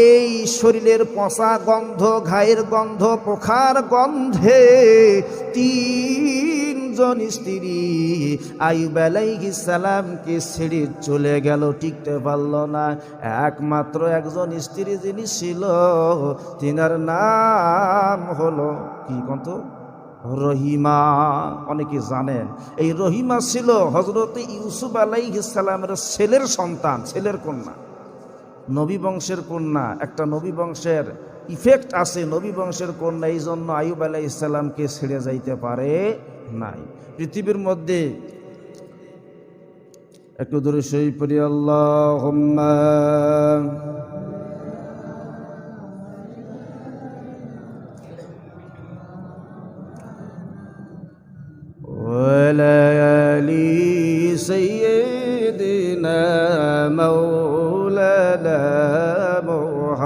এই শরীরের পচা গন্ধ, ঘায়ের গন্ধ, পোখার গন্ধে তিনজন স্ত্রী আইব সালামকে ছেড়ে চলে গেল, টিকতে পারল না। একমাত্র একজন স্ত্রী যিনি ছিল, তিনার নাম হলো কি কত রহিমা, অনেকে জানেন। এই রহিমা ছিল হজরত ইউসুফ আলাইহিস সালামের ছেলের সন্তান, ছেলের কন্যা। নবী বংশের কন্যা একটা নবী বংশের ইফেক্ট আছে নবী বংশের কন্যা এই জন্য আয়ুব আলাহ ইসলামকে ছেড়ে যাইতে পারে নাই পৃথিবীর মধ্যে একটু দূরে সই পড়ি আল্লাহ وليالي سيدنا مولانا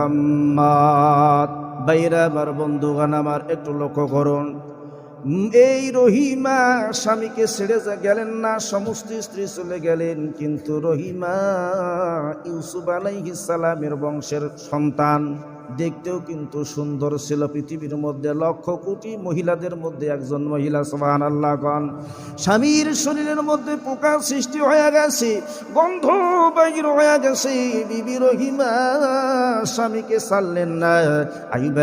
মোহাম্মদ। বাইরা আমার বন্ধুগান আমার একটু লক্ষ্য করুন। এই রহিমা স্বামীকে ছেড়ে গেলেন না, সমস্ত স্ত্রী চলে গেলেন, কিন্তু রহিমা ইউসুফ সালামের বংশের সন্তান। দেখতেও কিন্তু সুন্দর ছিল পৃথিবীর মধ্যে, লক্ষ কোটি মহিলাদের মধ্যে একজন মহিলা সবান আল্লাহ স্বামীর শরীরের মধ্যে পোকা সৃষ্টি হয়ে গেছে, গন্ধ বাহির হয়ে গেছে, বিবি রহিমা স্বামীকে ছাড়লেন না। আইব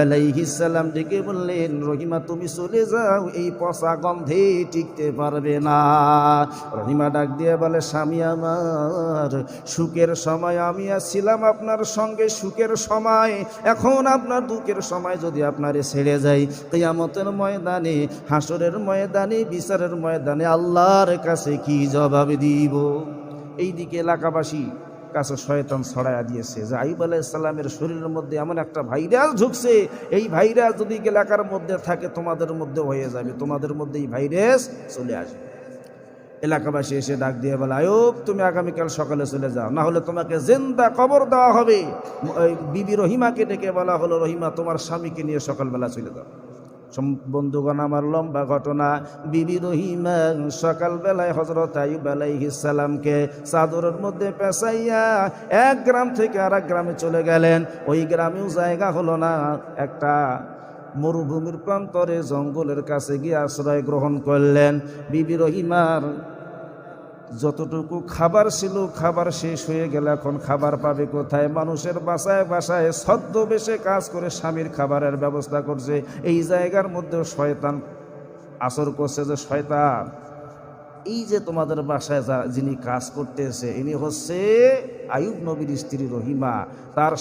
সালাম ডেকে বললেন, রহিমা, তুমি চলে যাও, এই পচা গন্ধে টিকতে পারবে না। রহিমা ডাক দিয়ে বলে, স্বামী আমার, সুখের সময় আমি ছিলাম আপনার সঙ্গে, সুখের সময়, এখন আপনার দুঃখের সময় যদি আপনারে ছেড়ে যাই। কিয়ামতের ময়দানে, হাসরের ময়দানে, বিচারের ময়দানে আল্লাহর কাছে কি জবাব দিব? এইদিকে এলাকাবাসী কাছে শয়তান ছড়াইয়া দিয়েছে। যে আইব আলাইসাল্লামের শরীরের মধ্যে এমন একটা ভাইরাস ঢুকছে এই ভাইরাস যদি এলাকার মধ্যে থাকে তোমাদের মধ্যে হয়ে যাবে, তোমাদের মধ্যে এই ভাইরাস চলে আসবে। এলাকাবাসী এসে ডাক দিয়ে বলে, আয়ুব, তুমি আগামীকাল সকালে চলে যাও, না হলে তোমাকে জেন্দা কবর দেওয়া হবে। বিবি রহিমাকে ডেকে বলা হলো, রহিমা, তোমার স্বামীকে নিয়ে সকালবেলা চলে যাও। বন্ধুগণ আমার লম্বা ঘটনা। বিবি রহিমা সকালবেলায় হজরত আইব আলাইহিসালামকে চাদরের মধ্যে পেঁচাইয়া এক গ্রাম থেকে আর গ্রামে চলে গেলেন। ওই গ্রামেও জায়গা হলো না। একটা মরুভূমির প্রান্তরে জঙ্গলের কাছে গিয়ে আশ্রয় গ্রহণ করলেন। বিবি রহিমার যতটুকু খাবার ছিল, খাবার শেষ হয়ে গেলে এখন খাবার পাবে কোথায়? মানুষের বাসায় বাসায় ছদ্মবেশে কাজ করে স্বামীর খাবারের ব্যবস্থা করছে। এই জায়গার মধ্যেও শয়তান আসর করছে যে, শয়তান, এই যে তোমাদের বাসায় যিনি কাজ করতেছে, ইনি হচ্ছে আয়ুব নবীর স্ত্রী রহিমা। তার